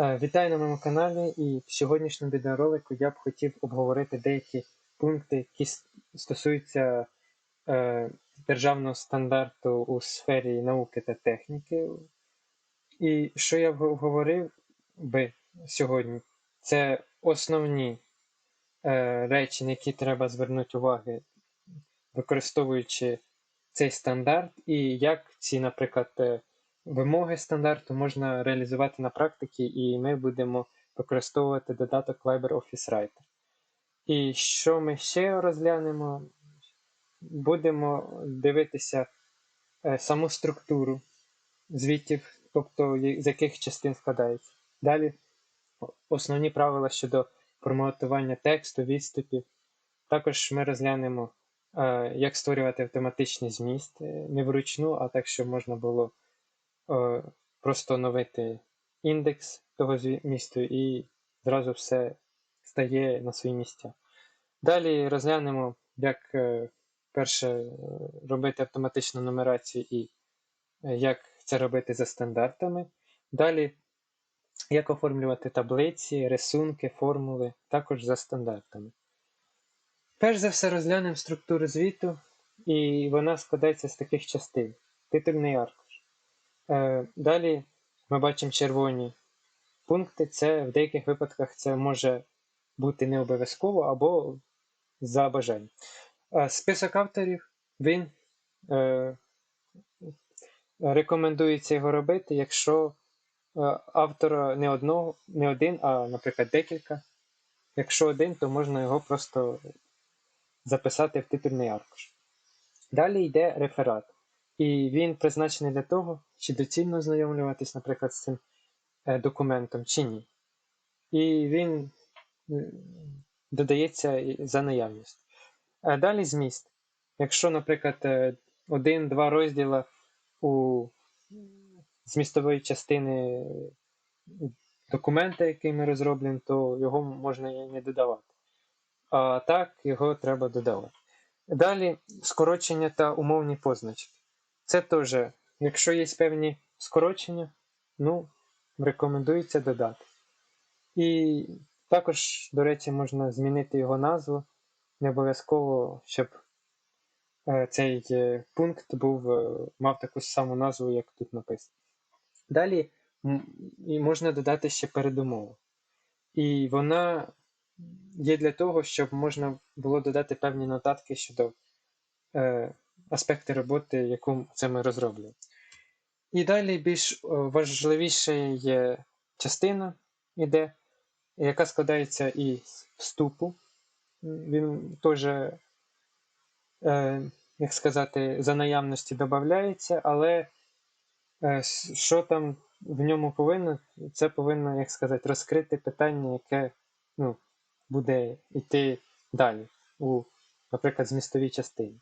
Е, Вітаю на моєму каналі, і в сьогоднішньому відеоролику я б хотів обговорити деякі пункти, які стосуються е, державного стандарту у сфері науки та техніки. І що я б говорив би сьогодні, це основні е, речі, на які треба звернути увагу, використовуючи цей стандарт, і як ці, наприклад, е, вимоги стандарту можна реалізувати на практиці, і ми будемо використовувати додаток LibreOffice Writer. І що ми ще розглянемо? Будемо дивитися е, саму структуру звітів, тобто з яких частин складається. Далі основні правила щодо форматування тексту, відступів. Також ми розглянемо, е, як створювати автоматичний зміст, е, не вручну, а так, щоб можна було просто оновити індекс того змісту і зразу все стає на свої місця. Далі розглянемо, як е, перше е, робити автоматичну нумерацію і е, як це робити за стандартами. Далі, як оформлювати таблиці, рисунки, формули, також за стандартами. Перш за все розглянемо структуру звіту, і вона складається з таких частин: титульний аркуш. Е, Далі ми бачимо червоні пункти. Це в деяких випадках це може бути не обов'язково або за бажанням. Е, Список авторів він е, рекомендується його робити, якщо автора не одного, не один, а, наприклад, декілька. Якщо один, то можна його просто записати в титульний аркуш. Далі йде реферат. І він призначений для того, чи доцільно ознайомлюватись, наприклад, з цим е, документом, чи ні. І він додається за наявність. А далі зміст. Якщо, наприклад, е, один-два розділа у змістової частини документа, який ми розроблюємо, то його можна і не додавати. А так, його треба додавати. Далі скорочення та умовні позначки. Це теж, якщо є певні скорочення, ну, рекомендується додати. І також, до речі, можна змінити його назву. Не обов'язково, щоб е, цей е, пункт був, е, мав таку саму назву, як тут написано. Далі і можна додати ще передумову. І вона є для того, щоб можна було додати певні нотатки щодо аспекти роботи, яку це ми розроблюємо. І далі більш е, важливіша є частина іде, яка складається із вступу. Він теж, е, як сказати, за наявності додається, але е, що там в ньому повинно, це повинно, як сказати, розкрити питання, яке ну, буде йти далі, у, наприклад, змістовій частині.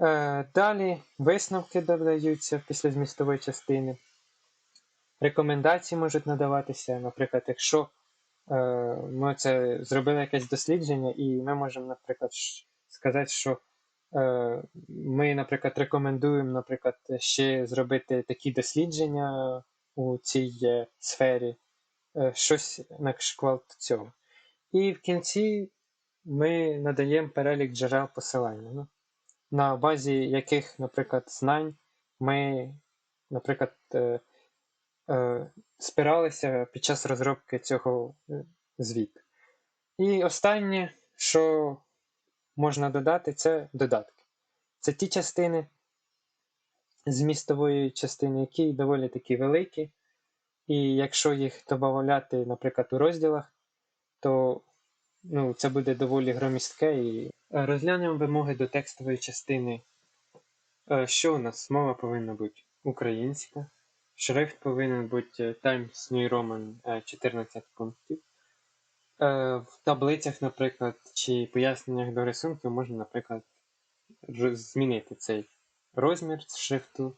Е, Далі висновки додаються після змістової частини. Рекомендації можуть надаватися. Наприклад, якщо е, ми це зробили якесь дослідження, і ми можемо, наприклад, сказати, що е, ми, наприклад, рекомендуємо, наприклад, ще зробити такі дослідження у цій е, сфері, е, щось на кшталт цього. І в кінці ми надаємо перелік джерел посилання. Ну, на базі яких, наприклад, знань ми, наприклад, е, е, спиралися під час розробки цього е, звіту. І останнє, що можна додати, це додатки. Це ті частини змістової частини, які доволі такі великі. І якщо їх додати, наприклад, у розділах, то ну, це буде доволі громістке. І... Е, Розглянемо вимоги до текстової частини. Е, Що у нас? Мова повинна бути українська. Шрифт повинен бути е, Times New Roman е, 14 пунктів. В таблицях, наприклад, чи поясненнях до рисунків можна, наприклад, змінити цей розмір шрифту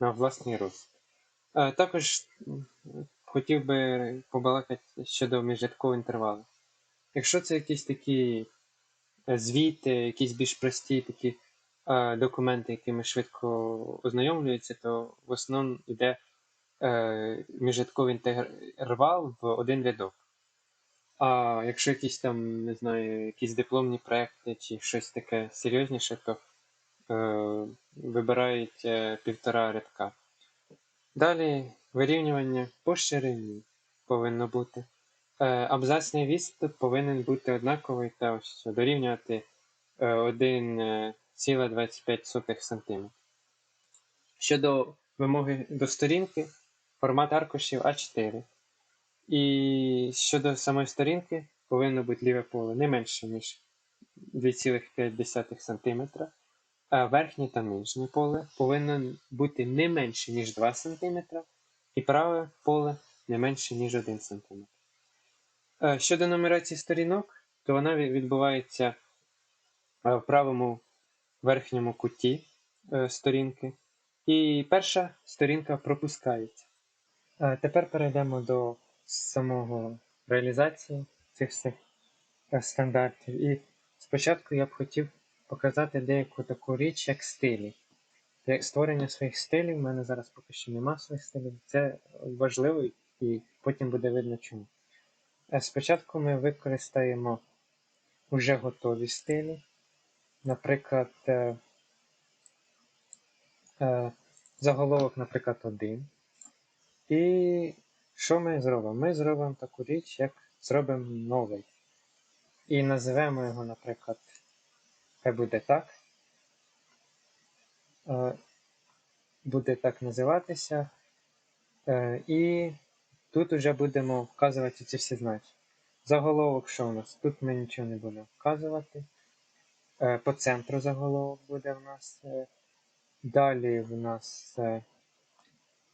на власний розмір. Також хотів би побалакати щодо міжрядкового інтервалу. Якщо це якісь такі е, звіти, якісь більш прості такі е, документи, якими швидко ознайомлюються, то в основному йде е, міжрядковий інтервал в один рядок. А якщо якісь там, не знаю, якісь дипломні проекти чи щось таке серйозніше, то е, вибирають е, півтора рядка. Далі вирівнювання по повинно бути. Е, абзацний відступ повинен бути однаковий та ось дорівнювати е, 1,25 см. Щодо вимоги до сторінки, формат аркушів А4. І щодо самої сторінки повинно бути ліве поле не менше, ніж 2,5 см, а верхнє та нижнє поле повинно бути не менше, ніж 2 см, і праве поле не менше, ніж 1 см. Е, Щодо нумерації сторінок, то вона відбувається е, в правому верхньому куті е, сторінки. І перша сторінка пропускається. Тепер перейдемо до самого реалізації цих всіх стандартів. І спочатку я б хотів показати деяку таку річ, як стилі. Створення своїх стилів, в мене зараз поки що нема своїх стилів. Це важливо і потім буде видно чому. Спочатку ми використаємо вже готові стилі. Наприклад, е, е, заголовок, наприклад, один. І що ми зробимо? Ми зробимо таку річ, як зробимо новий. І називемо його, наприклад, хай буде так. Е, Буде так називатися. І тут вже будемо вказувати ці всі значення. Заголовок, що у нас? Тут ми нічого не будемо вказувати. Е, По центру заголовок буде в нас. е, Далі в нас е,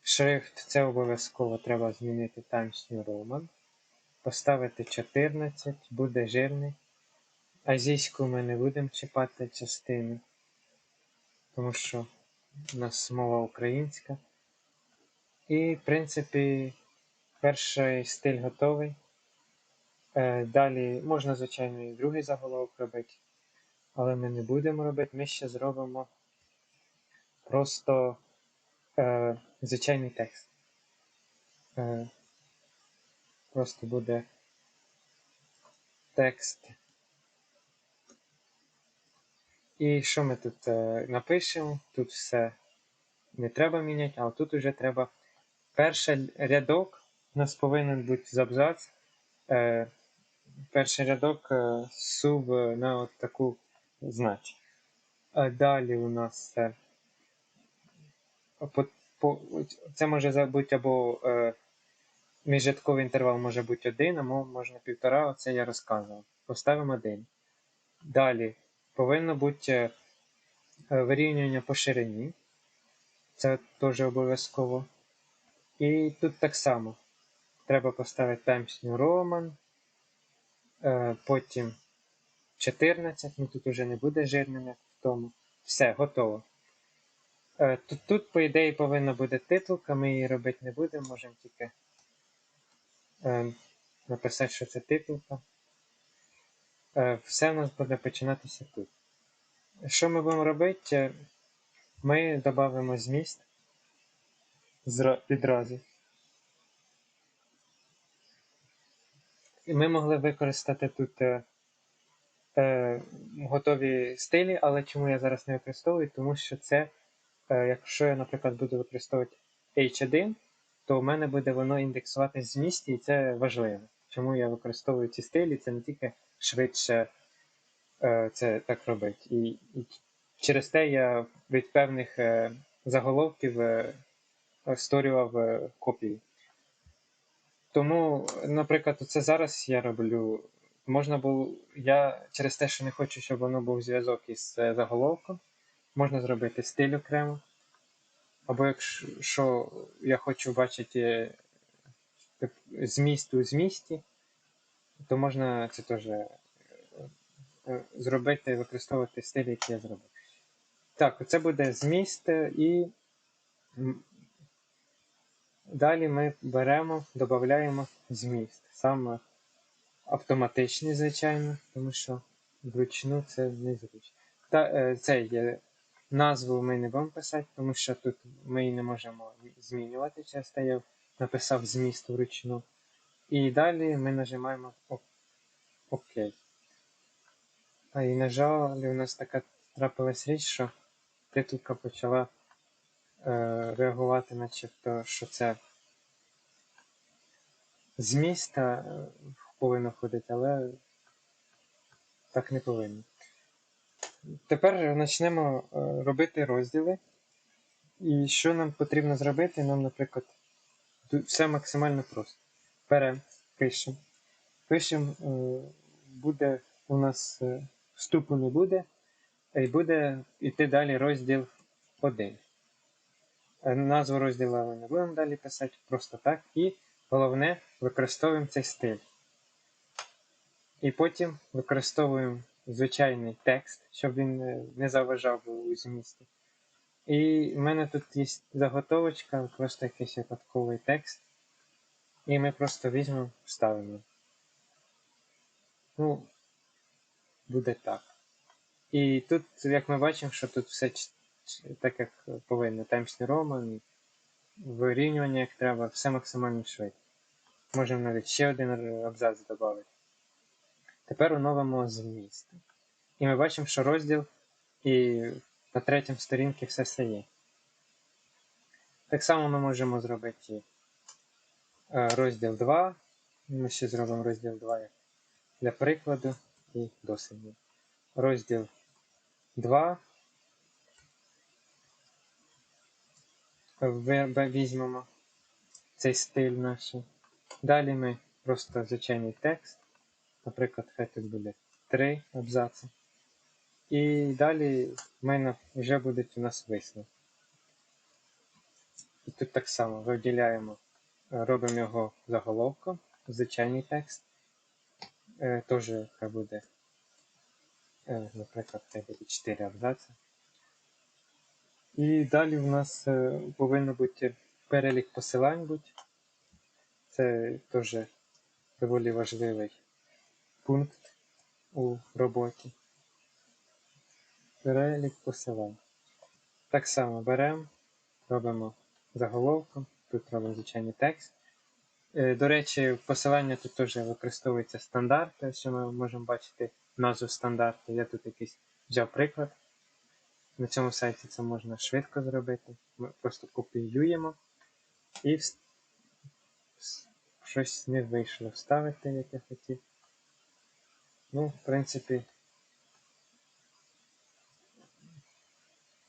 шрифт, це обов'язково треба змінити Times New Roman. Поставити 14, буде жирний. Азійську ми не будемо чіпати частину, тому що у нас мова українська. І, в принципі, перший стиль готовий. Е, Далі можна, звичайно, і другий заголовок робити, але ми не будемо робити. Ми ще зробимо просто е, звичайний текст. Е, просто буде текст. І що ми тут напишемо? Тут все не треба міняти, а тут вже треба. Перший рядок у нас повинен бути з. Е, перший рядок е, сув на от таку знач. А далі у нас е, по, по, це може бути або е, міжрядковий інтервал може бути один, або можна півтора, оце я розказував. Поставимо один. Далі повинно бути е, вирівнювання по ширині. Це теж обов'язково. І тут так само. Треба поставити Times New Roman. Е, потім 14. Ну тут вже не буде жирним, як в тому. Все, готово. Е, тут, тут, по ідеї, повинна бути титулка, ми її робити не будемо, можемо тільки е, написати, що це титулка. Все у нас буде починатися тут. Що ми будемо робити? Ми додамо зміст відразу. Ми могли використати тут е, е, готові стилі, але чому я зараз не використовую? Тому що це, е, якщо я, наприклад, буду використовувати H1, то в мене буде воно індексувати з місті, і це важливо. Чому я використовую ці стилі? Це не тільки швидше е, це так робить. І, і через те я від певних е, заголовків е, створював е, копії. Тому, наприклад, це зараз я роблю. Можна було. Я через те, що не хочу, щоб воно був зв'язок із е, заголовком, можна зробити стиль окремо. Або якщо я хочу бачити е, зміст у змісті, то можна це теж е, зробити, використовувати стиль, який я зробив. Так, це буде зміст і далі ми беремо, додаємо зміст. Саме автоматичний, звичайно, тому що вручну це незручно. Та, е, цей, е, Назву ми не будемо писати, тому що тут ми її не можемо змінювати. Часто я написав зміст вручну. І далі ми нажимаємо ОК. А і, на жаль, у нас така трапилась річ, що титулка почала реагувати, начебто, що це з міста е, повинно ходити, але так не повинно. Тепер почнемо е, робити розділи. І що нам потрібно зробити? Нам, наприклад, все максимально просто. Беремо, пишемо. Пишемо, е, буде у нас е, вступу не буде, і буде йти далі розділ 1. Назву розділу не будемо далі писати, просто так. І головне, використовуємо цей стиль. І потім використовуємо звичайний текст, щоб він е, не заважав у змісті. І в мене тут є заготовочка, просто якийсь випадковий текст. І ми просто візьмемо, вставимо. Ну, буде так. І тут, як ми бачимо, що тут все так, як повинно. Темпсний роман, вирівнювання як треба, все максимально швидко. Можемо навіть ще один абзац додати. Тепер оновимо зміст. І ми бачимо, що розділ і на третьому сторінці все все є. Так само ми можемо зробити е, розділ 2. Ми ще зробимо розділ 2 для прикладу і досліду. Розділ 2. Візьмемо цей стиль наш. Далі ми просто звичайний текст. Наприклад, хай тут буде 3 абзаци. І далі в мене вже будуть у нас висновки. І тут так само виділяємо, робимо його заголовком, звичайний текст. Е, Теж хай буде, е, наприклад, хай буде 4 абзаци. І далі в нас е, повинен бути перелік посилань. Будь. Це теж доволі важливий пункт у роботі. Перелік посилань. Так само беремо, робимо заголовком, тут робимо звичайний текст. Е, До речі, посилання тут теж використовується стандарт, що ми можемо бачити назву стандарту. Я тут якийсь взяв приклад. На цьому сайті це можна швидко зробити. Ми просто копіюємо і вс- щось не вийшло вставити, як я хотів. Ну, в принципі,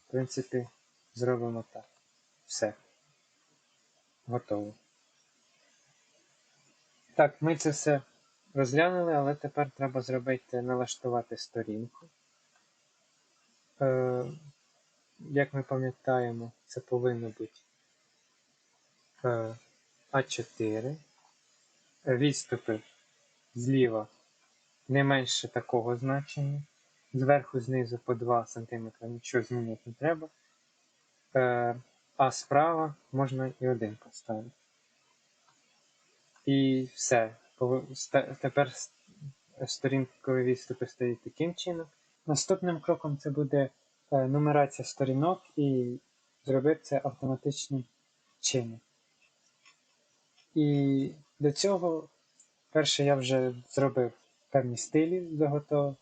в принципі, зробимо так. Все. Готово. Так, ми це все розглянули, але тепер треба зробити налаштувати сторінку. Е, як ми пам'ятаємо, це повинно бути е, А4. Е, Відступи зліва не менше такого значення. Зверху знизу по 2 см нічого змінити не треба. Е, а справа можна і один поставити. І все. Тепер сторінкові відступи стоять таким чином. Наступним кроком це буде е, нумерація сторінок і зробити це автоматичним чином. І до цього, перше, я вже зробив певні стилі заготовив.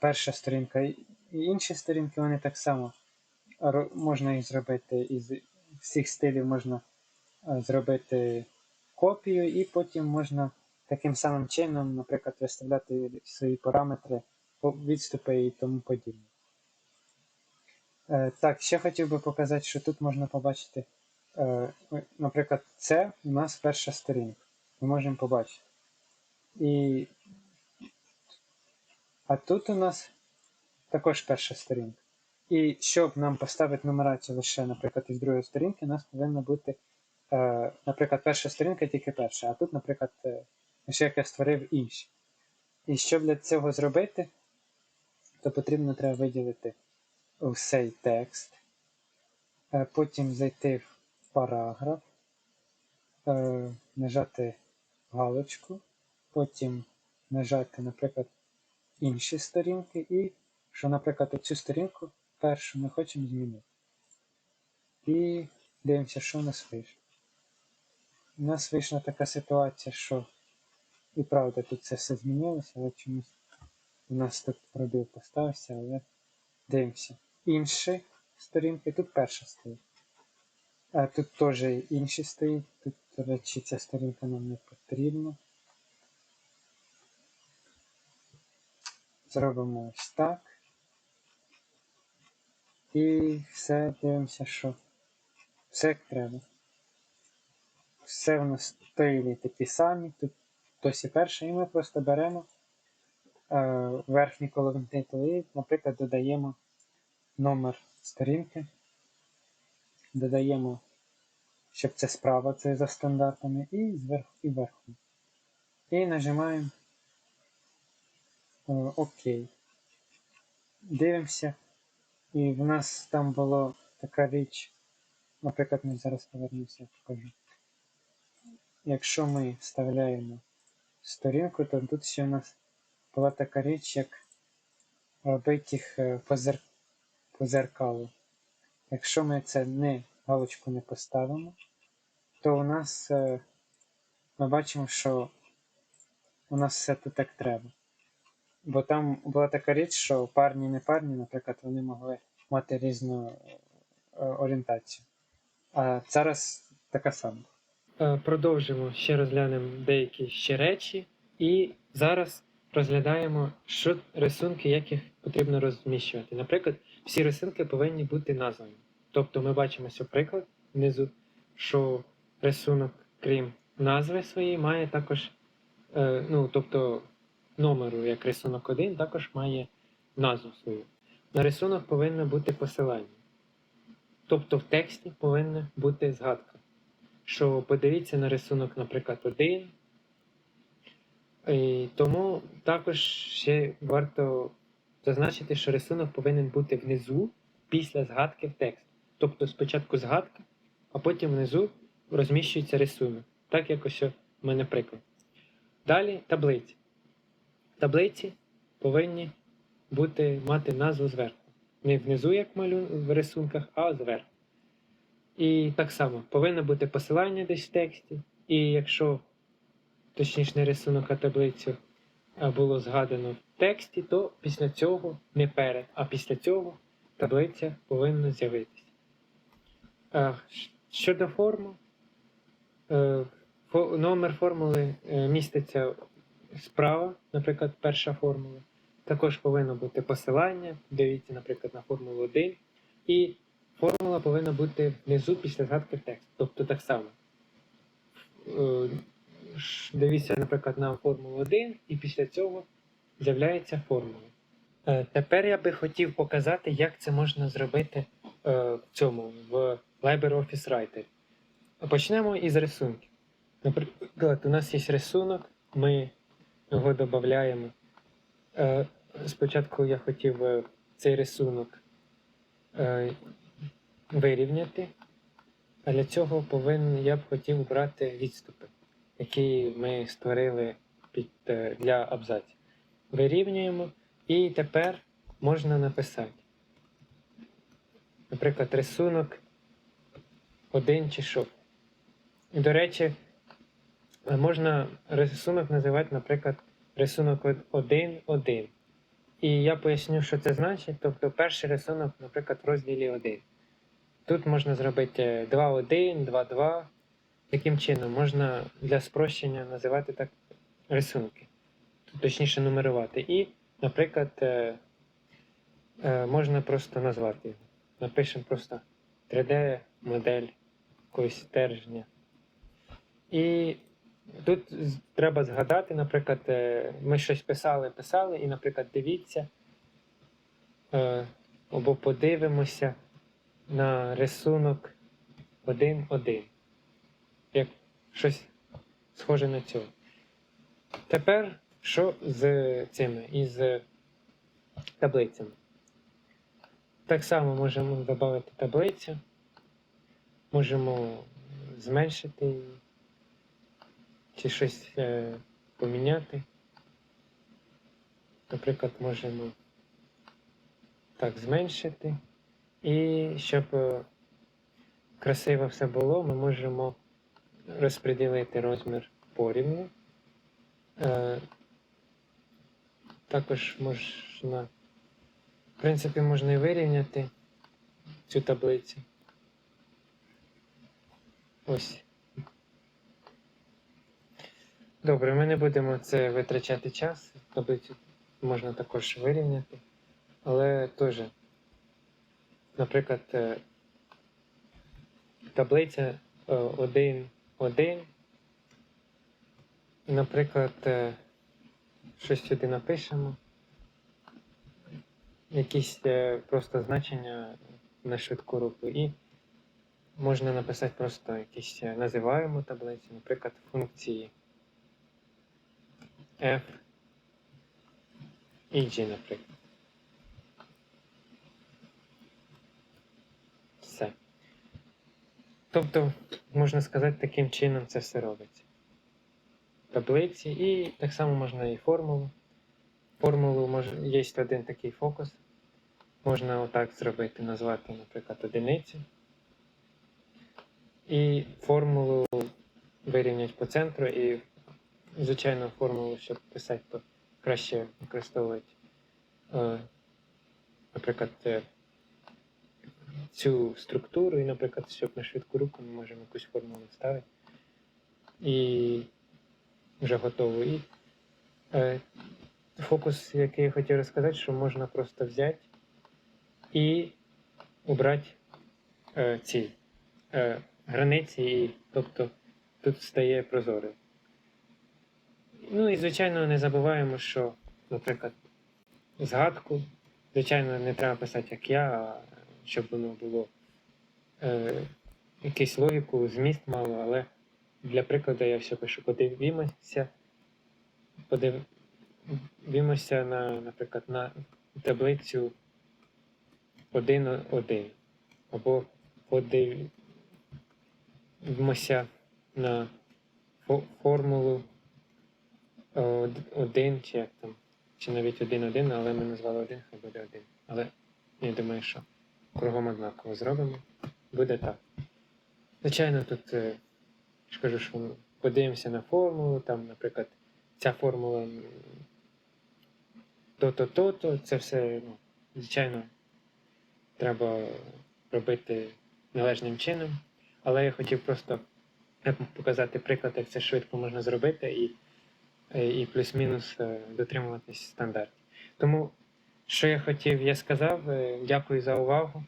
Перша сторінка і інші сторінки, вони так само можна їх зробити із всіх стилів можна е, зробити копію, і потім можна таким самим чином, наприклад, виставляти свої параметри, відступи і тому подібне. Е, Так, ще хотів би показати, що тут можна побачити, е, наприклад, це у нас перша сторінка. Ми можемо побачити. І... А тут у нас також перша сторінка. І щоб нам поставити нумерацію лише, наприклад, із другої сторінки, у нас повинна бути, е, наприклад, перша сторінка тільки перша, а тут, наприклад, ще як я створив інші. І щоб для цього зробити, то потрібно треба виділити цей текст, е, потім зайти в параграф, е, нажати галочку, потім нажати, наприклад, інші сторінки, і що, наприклад, цю сторінку першу ми хочемо змінити. І дивимося, що у нас вийшло. У нас вийшла така ситуація, що і правда тут це все змінилося, але чомусь у нас тут пробіл поставився, але дивимося. Інші сторінки, тут перша стоїть. А тут теж інші стоїть. Тут, до речі, ця сторінка нам не потрібна. Зробимо ось так. І все дивимося, що все як треба. Все у нас стилі такі самі, тут хтось і перший, і ми просто беремо верхній колон титул і, наприклад, додаємо номер сторінки, додаємо, щоб це справа, це за стандартами, і зверху і вверху. І нажимаємо е, ОК. Дивимося. І в нас там була така річ, наприклад, ми зараз повернемося, покажу. Якщо ми вставляємо сторінку, то тут ще у нас була така річ, як робити їх е, по, зер... по зеркалу. Якщо ми це не галочку не поставимо, то у нас е, ми бачимо, що у нас все тут так треба. Бо там була така річ, що парні і непарні, наприклад, вони могли мати різну е, орієнтацію. А зараз така сама. Продовжимо ще розглянемо деякі ще речі, і зараз розглядаємо, що рисунки, як їх потрібно розміщувати. Наприклад, всі рисунки повинні бути названі. Тобто ми бачимо ось приклад внизу, що рисунок, крім назви своєї, має також, е, ну, тобто номеру, як рисунок 1, також має назву свою. На рисунок повинно бути посилання. Тобто в тексті повинна бути згадка. Що подивіться на рисунок, наприклад, 1. І тому також ще варто зазначити, що рисунок повинен бути внизу після згадки в текст. Тобто спочатку згадка, а потім внизу розміщується рисунок. Так як ось у мене приклад. Далі таблиці. Таблиці повинні бути, мати назву зверху. Не внизу, як малю в рисунках, а зверху. І так само повинно бути посилання десь в тексті. І якщо, точніше, рисунок, а таблицю було згадано в тексті, то після цього не перед, а після цього таблиця повинна з'явитися. Щодо форму, е, номер формули е, міститься справа, наприклад, перша формула. Також повинно бути посилання. Дивіться, наприклад, на формулу 1. І формула повинна бути внизу після згадки в текст. Тобто так само. Дивіться, наприклад, на формулу 1, і після цього з'являється формула. Е, Тепер я би хотів показати, як це можна зробити е, в цьому в LibreOffice Writer. Почнемо із рисунків. Наприклад, у нас є рисунок, ми його додаємо. Е, Спочатку я хотів цей рисунок вирівняти, а для цього повинен, я б хотів брати відступи, які ми створили під, е, для абзаців. Вирівнюємо, і тепер можна написати. Наприклад, рисунок один чи що. І, до речі, е, можна рисунок називати, наприклад, рисунок 1-1. І я поясню, що це значить. Тобто перший рисунок, наприклад, в розділі 1. Тут можна зробити 2-1, 2-2. Таким чином, можна для спрощення називати так рисунки. Точніше нумерувати. І, наприклад, е, е, можна просто назвати його. Напишемо просто 3D-модель якогось стержня. І тут треба згадати, наприклад, е, ми щось писали, писали, і, наприклад, дивіться або подивимося на рисунок 1-1. Як щось схоже на цього. Тепер що з цими із таблицями? Так само можемо додати таблицю, можемо зменшити її, чи щось е, поміняти. Наприклад, можемо так зменшити І щоб е, красиво все було, ми можемо розподілити розмір порівну. Е, Також можна, в принципі, можна і вирівняти цю таблицю. Ось. Добре, ми не будемо це витрачати час. Таблицю можна також вирівняти. Але теж, наприклад, е, таблиця 1, 1. І, наприклад, е, щось сюди напишемо. Якісь е, просто значення на швидку руку. І можна написати просто якісь е, називаємо таблиці, наприклад, функції f і g, наприклад. Все. Тобто, можна сказати, таким чином це все робиться. Таблиці і так само можна і формулу. Формулу мож... є один такий фокус. Можна отак зробити, назвати, наприклад, одиницю. І формулу вирівняти по центру. І, звичайно, формулу, щоб писати, то краще використовувати, е, наприклад, е, цю структуру, і, наприклад, щоб на швидку руку ми можемо якусь формулу вставити. І вже готово. І е, фокус, який я хотів розказати, що можна просто взяти і обрати е, ці е, границі, і, тобто тут стає прозорий. Ну і, звичайно, не забуваємо, що, наприклад, згадку, звичайно, не треба писати, як я, а щоб воно було е, якусь логіку, зміст мало, але для прикладу я все пишу. Подивімося, подивімося на, наприклад, на таблицю 1.1. Або подивимося на формулу 1, чи як там, чи навіть 1.1, але ми назвали 1, хай буде 1. Але я думаю, що кругом однаково зробимо. Буде так. Звичайно, тут е, я ж кажу, що подивимося на формулу, там, наприклад, ця формула то-то, то-то, це все, ну, звичайно, треба робити належним чином. Але я хотів просто е, показати приклад, як це швидко можна зробити, і, е, і плюс-мінус дотримуватись стандартів. Тому, що я хотів, я сказав. Е, Дякую за увагу.